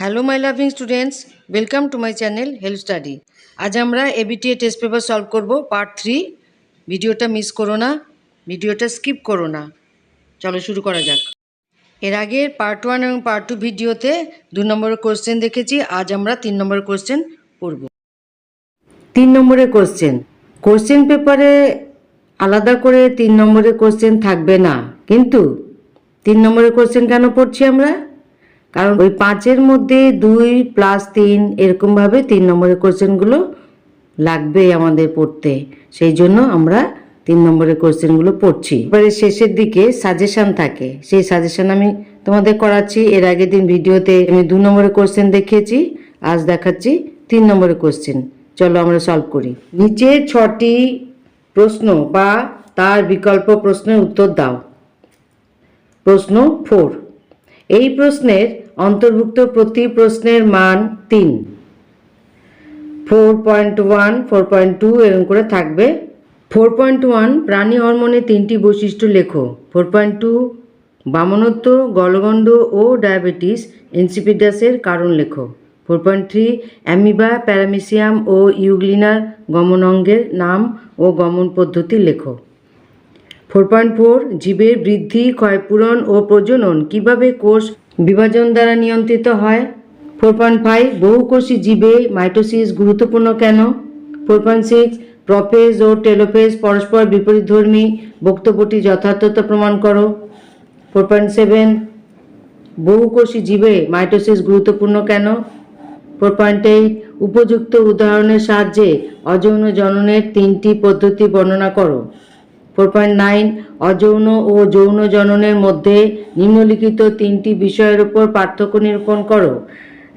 Hello my loving students welcome to my channel help study আজ আমরা ABTA test paper solve করব part three ভিডিওটা miss করো না ভিডিওটা স্কিপ করো না। চলো শুরু করা যাক। এর আগে পার্ট ওয়ান এবং পার্ট টু ভিডিওতে দু নম্বরের কোশ্চেন দেখেছি, আজ আমরা তিন নম্বরের কোশ্চেন পড়ব। তিন নম্বরের কোশ্চেন কোশ্চেন পেপারে আলাদা করে তিন নম্বরের কোশ্চেন থাকবে না, কিন্তু তিন নম্বরের কোশ্চেন কেন পড়ছি আমরা? কারণ ওই পাঁচের মধ্যে দুই প্লাস তিন এরকমভাবে তিন নম্বরের কোশ্চেনগুলো লাগবে আমাদের পড়তে। সেই জন্য আমরা তিন নম্বরের কোশ্চেনগুলো পড়ছি। এবারে শেষের দিকে সাজেশান থাকে। সেই সাজেশান আমি তোমাদের করাচ্ছি। এর আগের দিন ভিডিওতে আমি দু নম্বরের কোশ্চেন দেখিয়েছি। আজ দেখাচ্ছি তিন নম্বরের কোশ্চেন চলো আমরা সলভ করি। নিচে ছটি প্রশ্ন বা তার বিকল্প প্রশ্নের উত্তর দাও। প্রশ্ন ফোর এই প্রশ্নের অন্তর্ভুক্ত প্রতি প্রশ্নের মান তিন। Four point one four point two এরকম করে থাকবে। ফোর পয়েন্ট ওয়ান প্রাণী হরমোনের তিনটি বৈশিষ্ট্য লেখো। ফোর পয়েন্ট টু বামনত্ব গলগণ্ড ও ডায়াবেটিস, ইনসিপিডাসের কারণ লেখো। Four point three amoeba, paramecium ও ইউগ্লিনার গমন অঙ্গের নাম ও গমন পদ্ধতি লেখো। ফোর পয়েন্ট ফোর, জীবের বৃদ্ধি ক্ষয়পূরণ ও প্রজনন। কীভাবে কোষ বিভাজন দ্বারা নিয়ন্ত্রিত হয়? ফোর পয়েন্ট ফাইভ বহুকোষী জীবে মাইটোসিস গুরুত্বপূর্ণ কেন? ফোর পয়েন্ট সিক্স প্রপেজ ও টেলোপেজ পরস্পর বিপরীতধর্মী বক্তব্যটি যথার্থতা প্রমাণ করো। ফোর পয়েন্ট সেভেন বহুকোষী জীবে মাইটোসিস গুরুত্বপূর্ণ কেন? ফোর পয়েন্ট এইট, উপযুক্ত উদাহরণের সাহায্যে অযৌন জননের তিনটি পদ্ধতি বর্ণনা করো। ফোর পয়েন্ট নাইন অযৌন ও যৌন জননের মধ্যে নিম্নলিখিত তিনটি বিষয়ের উপর পার্থক্য নিরূপণ করো।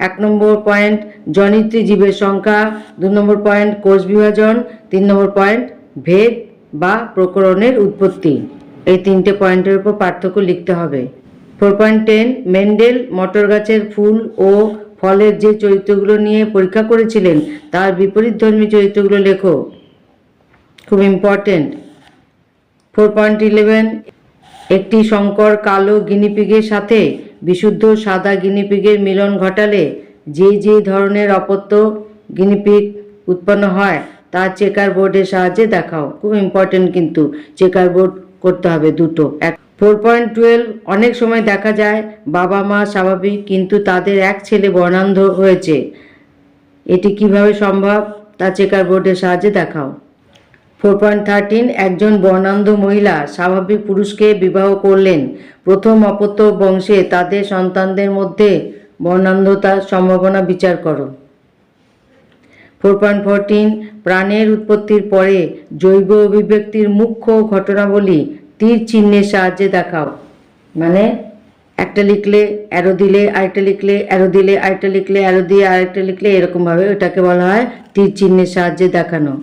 এক নম্বর পয়েন্ট জনিত্রী জীবের সংখ্যা, দু নম্বর পয়েন্ট কোষ বিভাজন, তিন নম্বর পয়েন্ট ভেদ বা প্রকরণের উৎপত্তি। এই তিনটে পয়েন্টের উপর পার্থক্য লিখতে হবে। ফোর পয়েন্ট টেন মেন্ডেল মটর গাছের ফুল ও ফলের যে চরিত্রগুলো নিয়ে পরীক্ষা করেছিলেন, তার বিপরীতধর্মী চরিত্রগুলো লেখো। খুব ইম্পর্টেন্ট ফোর পয়েন্ট ইলেভেন একটি সংকর কালো গিনিপিগের সাথে বিশুদ্ধ সাদা গিনিপিগের মিলন ঘটালে যে যে ধরনের অপত্য গিনিপিগ উৎপন্ন হয়, তা চেকার বোর্ডের সাহায্যে দেখাও। খুব ইম্পর্টেন্ট কিন্তু চেকার বোর্ড করতে হবে দুটো। এক ফোর পয়েন্ট টুয়েলভ অনেক সময় দেখা যায় বাবা মা স্বাভাবিক কিন্তু তাদের এক ছেলে বর্ণান্ধ হয়েছে। এটি কীভাবে সম্ভব? তা চেকার বোর্ডের সাহায্যে দেখাও। ফোর পয়েন্ট থার্টিন একজন বর্ণান্ধ মহিলা স্বাভাবিক পুরুষকে বিবাহ করলেন। প্রথম অপত্য বংশে তাদের সন্তানদের মধ্যে বর্ণান্ধতার সম্ভাবনা বিচার করো। ফোর পয়েন্ট ফোরটিন প্রাণের উৎপত্তির পরে জৈব অভিব্যক্তির মুখ্য ঘটনাবলী তীর চিহ্নের সাহায্যে দেখাও। মানে একটা লিখলে অ্যারো দিলে আরেকটা লিখলে অ্যারো দিলে আরেকটা লিখলে অ্যারো দিয়ে আরেকটা লিখলে এরকমভাবে ওটাকে বলা হয় তীর চিহ্নের সাহায্যে দেখানো।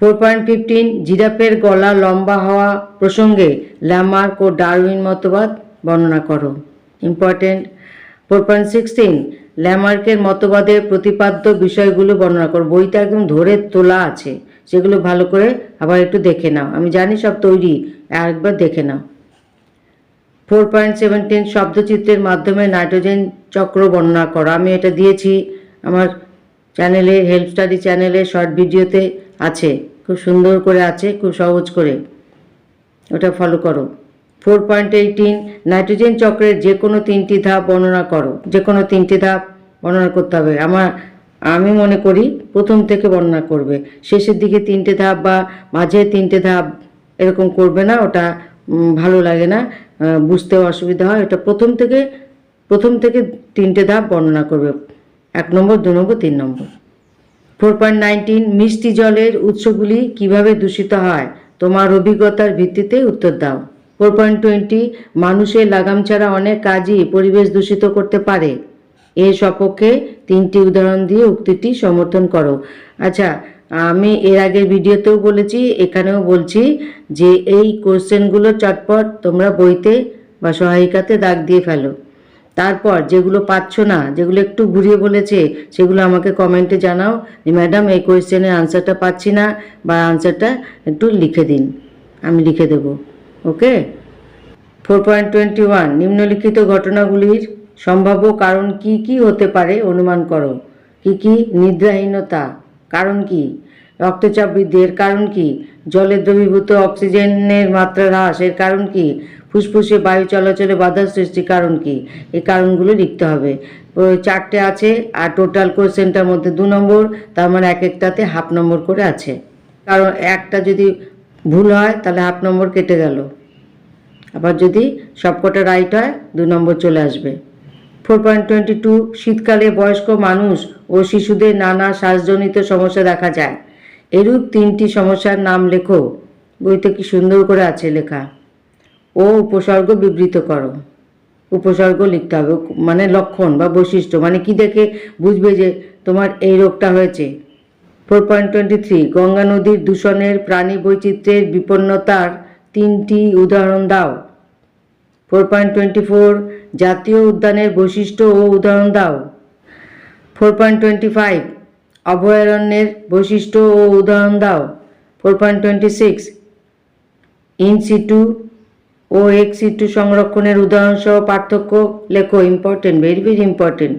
ফোর পয়েন্ট ফিফটিন, জিরাফের গলা লম্বা হওয়া প্রসঙ্গে ল্যামার্ক ও ডারউইন মতবাদ বর্ণনা করো। ইম্পর্টেন্ট। ফোর পয়েন্ট সিক্সটিন, ল্যামার্কের মতবাদের প্রতিপাদ্য বিষয়গুলো বর্ণনা করো। বইটা একদম ধরে তোলা আছে। সেগুলো ভালো করে আবার একটু দেখে নাও। আমি জানি সব তৈরি আরেকবার দেখে নাও। ফোর পয়েন্ট সেভেন্টিন, শব্দচিত্রের মাধ্যমে নাইট্রোজেন চক্র বর্ণনা করো। আমি এটা দিয়েছি, আমার চ্যানেলে, হেল্প স্টাডি চ্যানেলে, শর্ট ভিডিওতে আছে। খুব সুন্দর করে আছে, খুব সহজ করে। ওটা ফলো করো। ফোর পয়েন্ট এইটিন নাইট্রোজেন চক্রের যে কোনো তিনটি ধাপ বর্ণনা করো। যে কোনো তিনটি ধাপ বর্ণনা করতে হবে। আমার, আমি মনে করি প্রথম থেকে বর্ণনা করবে। শেষের দিকে তিনটে ধাপ বা মাঝে তিনটে ধাপ এরকম করবে না, ওটা ভালো লাগে না। বুঝতেও অসুবিধা হয়। ওটা প্রথম থেকে প্রথম থেকে তিনটে ধাপ বর্ণনা করবে। এক নম্বর, দু নম্বর, তিন নম্বর। ফোর পয়েন্ট নাইনটিন মিষ্টি জলের উৎসগুলি কীভাবে দূষিত হয়? তোমার অভিজ্ঞতার ভিত্তিতে উত্তর দাও। ফোর পয়েন্ট টোয়েন্টি মানুষের লাগাম ছাড়া অনেক কাজই পরিবেশ দূষিত করতে পারে। এ সপক্ষে তিনটি উদাহরণ দিয়ে উক্তিটি সমর্থন করো। আচ্ছা আমি এর আগের ভিডিওতেও বলেছি, এখানেও বলছি যে এই কোশ্চেনগুলো চটপট তোমরা বইতে বা সহায়িকাতে দাগ দিয়ে ফেলো। তারপর যেগুলো পাচ্ছ না, যেগুলো একটু ঘুরিয়ে বলেছে, সেগুলো আমাকে কমেন্টে জানাও যে ম্যাডাম এই কোয়েশ্চেনের আনসারটা পাচ্ছি না, বা আনসারটা একটু লিখে দিন, আমি লিখে দেব। Okay? Four point twenty one নিম্নলিখিত ঘটনাগুলির সম্ভাব্য কারণ কি কি হতে পারে, অনুমান করো। কি কি? নিদ্রাহীনতা, কারণ কি? রক্তচাপ বৃদ্ধি এর কারণ কি? জলের দ্রবীভূত অক্সিজেনের মাত্রা হ্রাস এর কারণ কি? ফুসফুসে বায়ু চলাচলে বাধা সৃষ্টি কারণ কি? এই কারণগুলো লিখতে হবে। চারটে আছে, আর টোটাল কোশ্চেনটার মধ্যে দু নম্বর, তার মানে এক একটাতে হাফ নম্বর করে আছে। কারণ একটা যদি ভুল হয়, তাহলে হাফ নম্বর কেটে গেল। আবার যদি সবকটা রাইট হয়, দু নম্বর চলে আসবে। ফোর পয়েন্ট টোয়েন্টি টু শীতকালে বয়স্ক মানুষ ও শিশুদের নানা শ্বাসজনিত সমস্যা দেখা যায়। এরূপ তিনটি সমস্যার নাম লেখো। বইতে কি সুন্দর করে আছে লেখা। ও উপসর্গ বিবৃত করো। উপসর্গ লিখতে হবে মানে লক্ষণ বা বৈশিষ্ট্য মানে কি দেখে বুঝবে যে তোমার এই রোগটা হয়েছে। Four point twenty three Ganga নদীর দূষণের প্রাণী বৈচিত্র্যের বিপন্নতার তিনটি উদাহরণ দাও। ফোর পয়েন্ট টোয়েন্টি ফোর জাতীয় উদ্যানের বৈশিষ্ট্য ও উদাহরণ দাও। ফোর পয়েন্ট টোয়েন্টি ফাইভ অভয়ারণ্যের বৈশিষ্ট্য ও উদাহরণ দাও। Four point twenty six in O ex situ সংরক্ষণের উদাহরণ সহ পার্থক্য লেখো important very very important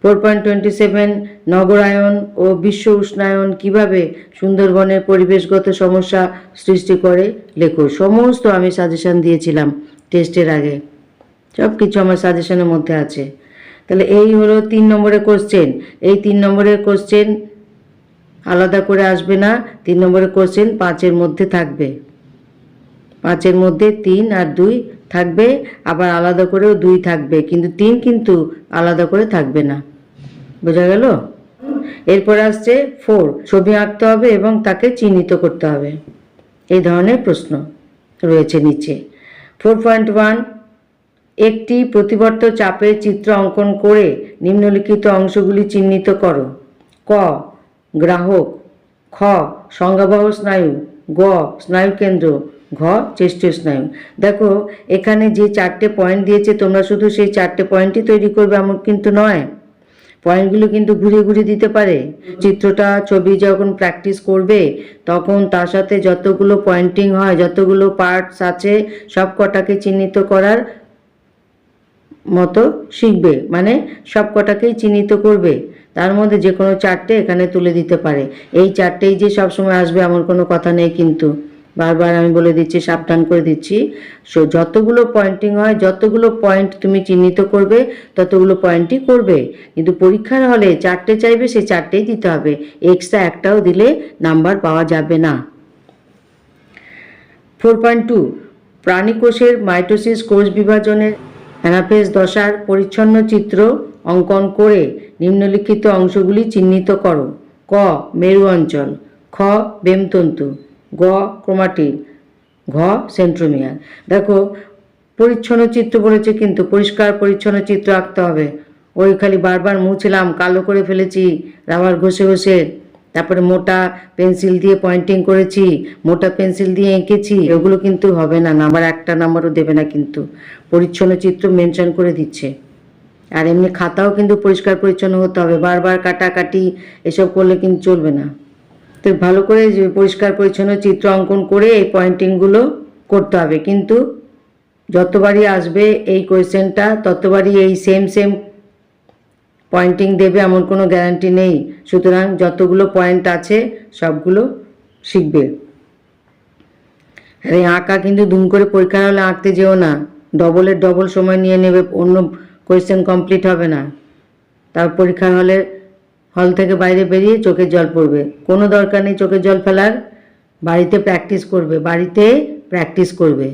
four point twenty seven নগরায়ন ও বিশ্ব উষ্ণায়ন কীভাবে সুন্দরবনের পরিবেশগত সমস্যা সৃষ্টি করে লেখো। সমস্ত আমি সাজেশন দিয়েছিলাম টেস্টের আগে। সব কিছু আমার সাজেশনের মধ্যে আছে। তাহলে এই হলো তিন নম্বরের কোশ্চেন এই তিন নম্বরের কোশ্চেন আলাদা করে আসবে না। তিন নম্বরের কোশ্চেন পাঁচের মধ্যে থাকবে। পাঁচের মধ্যে তিন আর দুই থাকবে, আবার আলাদা করেও দুই থাকবে, কিন্তু তিন কিন্তু আলাদা করে থাকবে না। বোঝা গেল? এরপর আসছে ফোর, ছবি আঁকতে হবে এবং তাকে চিহ্নিত করতে হবে। এই ধরনের প্রশ্ন রয়েছে নিচে। ফোর পয়েন্ট ওয়ান, একটি প্রতিবর্ত চাপের চিত্র অঙ্কন করে নিম্নলিখিত অংশগুলি চিহ্নিত করো। ক, গ্রাহক, খ, সংজ্ঞাবহ স্নায়ু, গ, স্নায়ুকেন্দ্র ঘ চেষ্টীয় স্নায়ু দেখো এখানে যে চারটে পয়েন্ট দিয়েছে তোমরা শুধু সেই চারটে পয়েন্টই তৈরি করবে এমন কিন্তু নয়। পয়েন্টগুলো কিন্তু ঘুরে ঘুরে দিতে পারে। চিত্রটা ছবি যখন প্র্যাকটিস করবে তখন তার সাথে যতগুলো পয়েন্টিং হয় যতগুলো পার্টস আছে সব কটাকে চিহ্নিত করার মতো শিখবে। মানে সব কটাকেই চিহ্নিত করবে। তার মধ্যে যে কোনো চারটে এখানে তুলে দিতে পারে। এই চারটেই যে সবসময় আসবে এমন কোনো কথা নেই কিন্তু। বারবার আমি বলে দিচ্ছি, সাবধান করে দিচ্ছি। সো, যতগুলো পয়েন্টিং হয়, যতগুলো পয়েন্ট তুমি চিহ্নিত করবে, ততগুলো পয়েন্টই করবে। কিন্তু পরীক্ষার হলে চারটে চাইবে সে চারটেই দিতে হবে। এক্সট্রা একটাও দিলে নাম্বার পাওয়া যাবে না। ফোর পয়েন্ট টু প্রাণীকোষের মাইটোসিস কোষ বিভাজনের অ্যানাফেজ দশার পরিচ্ছন্ন চিত্র অঙ্কন করে নিম্নলিখিত অংশগুলি চিহ্নিত করো। ক, মেরু অঞ্চল। খ, বেমতন্তু। গ ক্রোমাটিন, ঘ সেন্ট্রোমিয়ার দেখো, পরিচ্ছন্ন চিত্র বলেছে কিন্তু পরিষ্কার পরিচ্ছন্ন চিত্র আঁকতে হবে। ওই খালি বারবার মুছলাম, কালো করে ফেলেছি, রাবার ঘষে ঘষে। তারপরে মোটা পেন্সিল দিয়ে পয়েন্টিং করেছি, মোটা পেন্সিল দিয়ে এঁকেছি। ওগুলো কিন্তু হবে না, নাম্বার একটা নাম্বারও দেবে না কিন্তু। পরিচ্ছন্ন চিত্র মেনশন করে দিচ্ছে। আর এমনি খাতাও কিন্তু পরিষ্কার পরিচ্ছন্ন হতে হবে। বারবার কাটাকাটি এসব করলে কিন্তু চলবে না। তো ভালো করে পরিষ্কার পরিচ্ছন্ন চিত্র অঙ্কন করে এই পয়েন্টিংগুলো করতে হবে। কিন্তু যতবারই আসবে এই কোয়েশ্চেনটা ততবারই এই সেম সেম পয়েন্টিং দেবে এমন কোনো গ্যারান্টি নেই। সুতরাং যতগুলো পয়েন্ট আছে, সবগুলো শিখবে। আরে আঁকা কিন্তু দুম করে পরীক্ষা হলে আঁকতে যেও না। ডবলের ডবল সময় নিয়ে নেবে, অন্য কোয়েশ্চেন কমপ্লিট হবে না। তার পরীক্ষার হলে হল থেকে বাইরে বেরিয়ে চোখের জল পড়বে। কোনো দরকার নেই চোখের জল ফেলার। বাড়িতে প্র্যাকটিস করবে। বাড়িতে প্র্যাকটিস করবে।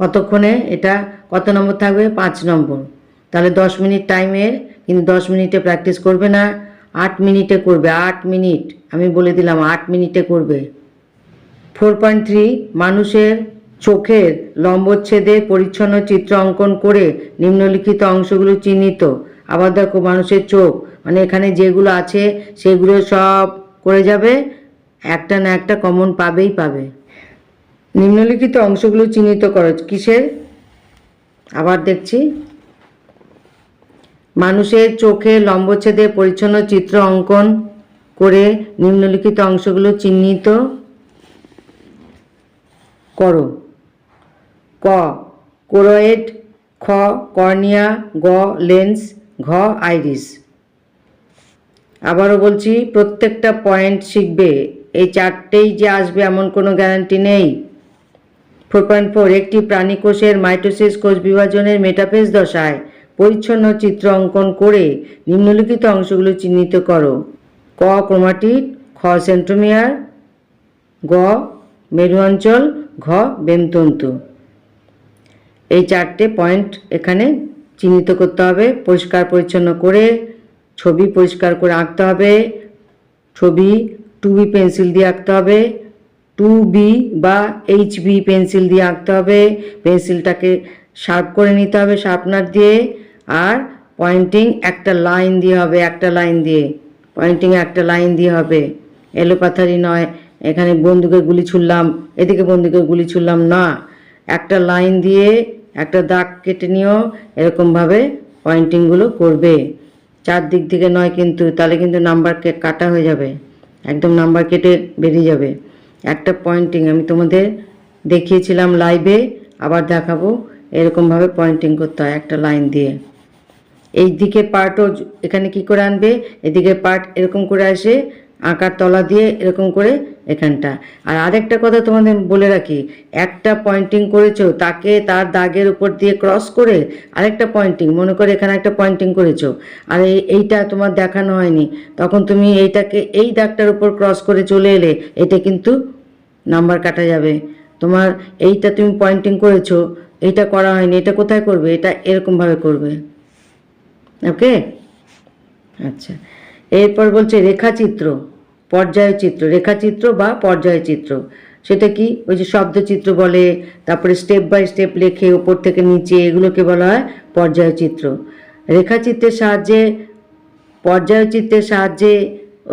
কতক্ষণে? এটা কত নম্বর থাকবে? পাঁচ নম্বর। তাহলে দশ মিনিট টাইমের কিন্তু দশ মিনিটে প্র্যাকটিস করবে না। আট মিনিটে করবে। আট মিনিট। আমি বলে দিলাম, আট মিনিটে করবে। ফোর পয়েন্ট থ্রি মানুষের চোখের লম্বচ্ছেদে পরিচ্ছন্ন চিত্র অঙ্কন করে নিম্নলিখিত অংশগুলো চিহ্নিত। আবার দেখো মানুষের চোখ মানে এখানে যেগুলো আছে সেগুলো সব করে যাবে, একটা না একটা কমন পাবেই পাবে। নিম্নলিখিত অংশগুলো চিহ্নিত করো, কিসের? আবার দেখছি। মানুষের চোখে লম্বচ্ছেদে পরিচ্ছন্ন চিত্র অঙ্কন করে নিম্নলিখিত অংশগুলো চিহ্নিত করো। ক, কোরয়েড, খ, কর্নিয়া, গ, লেন্স, ঘ, আইরিস। আবারও বলছি, প্রত্যেকটা পয়েন্ট শিখবে। এই চারটেই যে আসবে এমন কোনো গ্যারান্টি নেই। ফোর পয়েন্ট ফোর একটি প্রাণী কোষের মাইটোসিস কোষ বিভাজনের মেটাফেজ দশায় পরিচ্ছন্ন চিত্র অঙ্কন করে নিম্নলিখিত অংশগুলো চিহ্নিত করো। ক, ক্রোমাটিড, খ, সেন্ট্রোমিয়ার, গ, মেরু অঞ্চল, ঘ, বেমতন্তু। এই চারটে পয়েন্ট এখানে চিহ্নিত করতে হবে, পরিষ্কার পরিচ্ছন্ন করে ছবি পরিষ্কার করে আঁকতে হবে, ছবি টু বি পেন্সিল দিয়ে আঁকতে হবে টু বি বা এইচ বি পেন্সিল দিয়ে আঁকতে হবে পেন্সিলটাকে শার্প করে নিতে হবে শার্পনার দিয়ে, আর পয়েন্টিং একটা লাইন দিয়ে হবে, একটা লাইন দিয়ে পয়েন্টিং একটা লাইন দিয়ে হবে। এলোপাথারি নয়, এখানে বন্দুকের গুলি ছুড়লাম, এদিকে বন্দুকের গুলি ছুড়লাম না, একটা লাইন দিয়ে একটা দাগ কেটে নিও, এরকমভাবে পয়েন্টিংগুলো করবে। চারদিক থেকে নয় কিন্তু, তাহলে কিন্তু নাম্বার কাটা হয়ে যাবে। একদম নাম্বার কেটে বেরিয়ে যাবে। একটা পয়েন্টিং আমি তোমাদের দেখিয়েছিলাম লাইভে আবার দেখাবো এরকমভাবে পয়েন্টিং করতে হয় একটা লাইন দিয়ে। এই দিকে পার্টও এখানে কি করে আনবে? এদিকে পার্ট এরকম করে আসে আঁকার তলা দিয়ে এরকম করে এখানটা। আর আরেকটা কথা তোমাদের বলে রাখি, একটা পয়েন্টিং করেছ, তাকে তার দাগের উপর দিয়ে ক্রস করে আরেকটা পয়েন্টিং মনে করে এখানে একটা পয়েন্টিং করেছ। আর এই, এইটা তোমার দেখানো হয়নি। তখন তুমি এইটাকে, এই দাগটার উপর ক্রস করে চলে এলে, এটা কিন্তু নাম্বার কাটা যাবে। তোমার এইটা তুমি পয়েন্টিং করেছ এইটা করা হয়নি, এটা কোথায় করবে? এটা এরকমভাবে করবে। ওকে আচ্ছা। এরপর বলছে রেখাচিত্র, পর্যায়চিত্র, রেখাচিত্র বা পর্যায়চিত্র। সেটা কি? ওই যে শব্দচিত্র বলে, তারপরে স্টেপ বাই স্টেপ লেখে, উপর থেকে নিচে, এগুলোকে বলা হয় পর্যায়চিত্র। রেখাচিত্রের সাহায্যে, পর্যায়চিত্রের সাহায্যে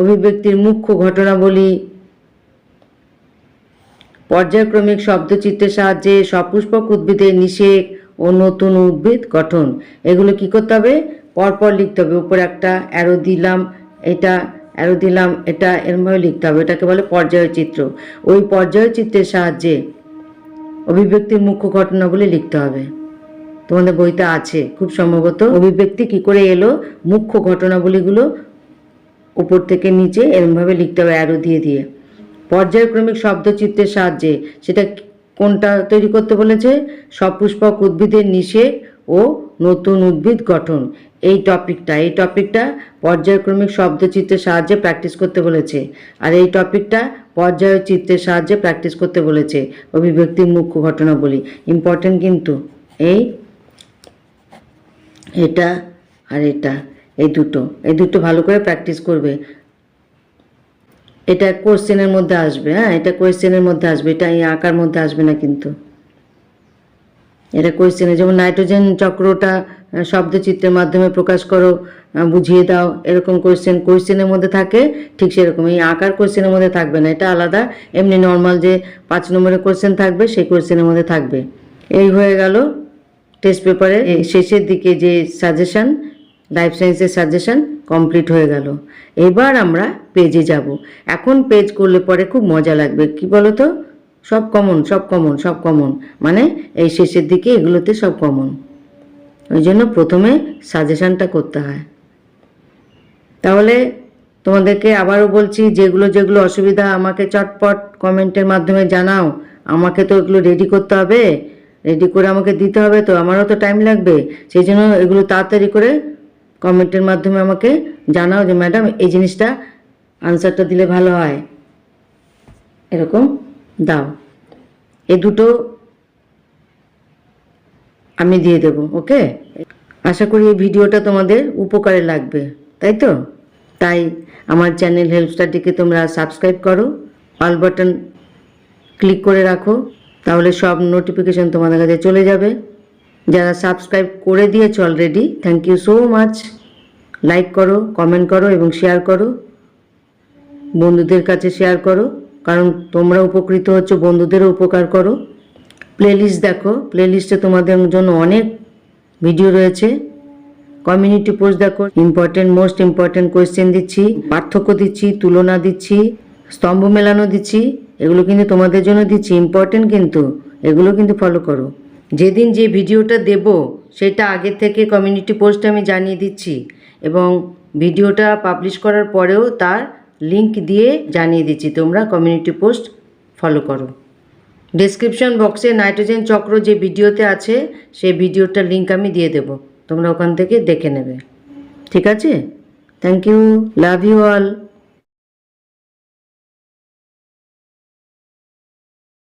অভিব্যক্তির মুখ্য ঘটনাবলী, পর্যায়ক্রমিক শব্দচিত্রের সাহায্যে সপুষ্পক উদ্ভিদের নিষেক ও নতুন উদ্ভিদ গঠন। এগুলো কি করতে হবে? পরপর লিখতে হবে। উপরে একটা অ্যারো দিলাম এটা অ্যারো দিলাম, এটা এরমভাবে লিখতে হবে, এটাকে বলে পর্যায়চিত্র ওই পর্যায়চিত্রের সাহায্যে অভিব্যক্তির মুখ্য ঘটনাগুলি লিখতে হবে। তোমাদের বইতে আছে, খুব সম্ভবত অভিব্যক্তি কি করে এলো, মুখ্য ঘটনাবলীগুলো উপর থেকে নিচে এরমভাবে লিখতে হবে অ্যারো দিয়ে দিয়ে। পর্যায়ক্রমিক শব্দচিত্রের সাহায্যে, সেটা কোনটা তৈরি করতে বলেছে? সপুষ্পক উদ্ভিদের নিষেক ও নতুন উদ্ভিদ গঠন। এই টপিকটা এই টপিকটা পর্যায়ক্রমিক শব্দচিত্রের সাহায্যে প্র্যাকটিস করতে বলেছে আর এই টপিকটা পর্যায় চিত্রের সাহায্যে প্র্যাকটিস করতে বলেছে অভিব্যক্তির মুখ্য ঘটনা বলি ইম্পর্টেন্ট কিন্তু এই, এটা আর এটা, এই দুটো এই দুটো ভালো করে প্র্যাকটিস করবে। এটা কোশ্চেনের মধ্যে আসবে হ্যাঁ এটা কোয়েশ্চেনের মধ্যে আসবে, এটা এই আঁকার মধ্যে আসবে না কিন্তু। এটা কোয়েশ্চেনে যেমন নাইট্রোজেন চক্রটা শব্দচিত্রের মাধ্যমে প্রকাশ করো বুঝিয়ে দাও, এরকম কোয়েশ্চেন কোয়েশ্চেনের মধ্যে থাকে, ঠিক সেরকম, এই আঁকার কোয়েশ্চেনের মধ্যে থাকবে না, এটা আলাদা, এমনি নর্মাল যে পাঁচ নম্বরের কোয়েশ্চেন থাকবে, সেই কোয়েশ্চেনের মধ্যে থাকবে। এই হয়ে গেল টেস্ট পেপারে শেষের দিকে যে সাজেশান লাইফ সায়েন্সের সাজেশান কমপ্লিট হয়ে গেল। এবার আমরা পেজে যাব। এখন পেজ করলে পরে খুব মজা লাগবে, কি বলো তো সব কমন সব কমন সব কমন মানে এই শেষের দিকে এগুলোতে সব কমন ওই জন্য প্রথমে সাজেশনটা করতে হয়। তাহলে তোমাদেরকে আবারও বলছি, যেগুলো যেগুলো অসুবিধা, আমাকে চটপট কমেন্টের মাধ্যমে জানাও। আমাকে তো এগুলো রেডি করতে হবে। রেডি করে আমাকে দিতে হবে তো, আমারও তো টাইম লাগবে। সেই জন্য এগুলো তাড়াতাড়ি করে কমেন্টের মাধ্যমে আমাকে জানাও যে, ম্যাডাম, এই জিনিসটা আনসারটা দিলে ভালো হয়। এরকম। দাও। এ দুটো আমি দিয়ে দেব, ওকে? আশা করি এই ভিডিওটা তোমাদের উপকারে লাগবে, তাই তো? তাই আমার চ্যানেল হেল্প স্টাডিকে তোমরা সাবস্ক্রাইব করো, অল বাটন ক্লিক করে রাখো, তাহলে সব নোটিফিকেশন তোমাদের কাছে চলে যাবে। যারা সাবস্ক্রাইব করে দিয়েছ already thank you so much like করো কমেন্ট করো এবং শেয়ার করো। বন্ধুদের কাছে শেয়ার করো। কারণ তোমরা উপকৃত হচ্ছ, বন্ধুদেরও উপকার করো। প্লেলিস্ট দেখো প্লেলিস্টে তোমাদের জন্য অনেক ভিডিও রয়েছে। কমিউনিটি পোস্ট দেখো ইম্পর্টেন্ট মোস্ট ইম্পর্টেন্ট কোয়েশ্চেন দিচ্ছি, পার্থক্য দিচ্ছি, তুলনা দিচ্ছি, স্তম্ভ মেলানো দিচ্ছি, এগুলো কিন্তু তোমাদের জন্য দিচ্ছি ইম্পর্টেন্ট কিন্তু, এগুলো কিন্তু ফলো করো। যেদিন যে ভিডিওটা দেব, সেটা আগে থেকে কমিউনিটি পোস্টে আমি জানিয়ে দিচ্ছি এবং ভিডিওটা পাবলিশ করার পরেও তার লিংক দিয়ে জানিয়ে দিচ্ছি। তোমরা কমিউনিটি পোস্ট ফলো করো। ডেসক্রিপশন বক্সে নাইট্রোজেন চক্র যে ভিডিওতে আছে, সেই ভিডিওটার লিঙ্ক আমি দিয়ে দেব। তোমরা ওখান থেকে দেখে নেবে। ঠিক আছে? Thank you love you all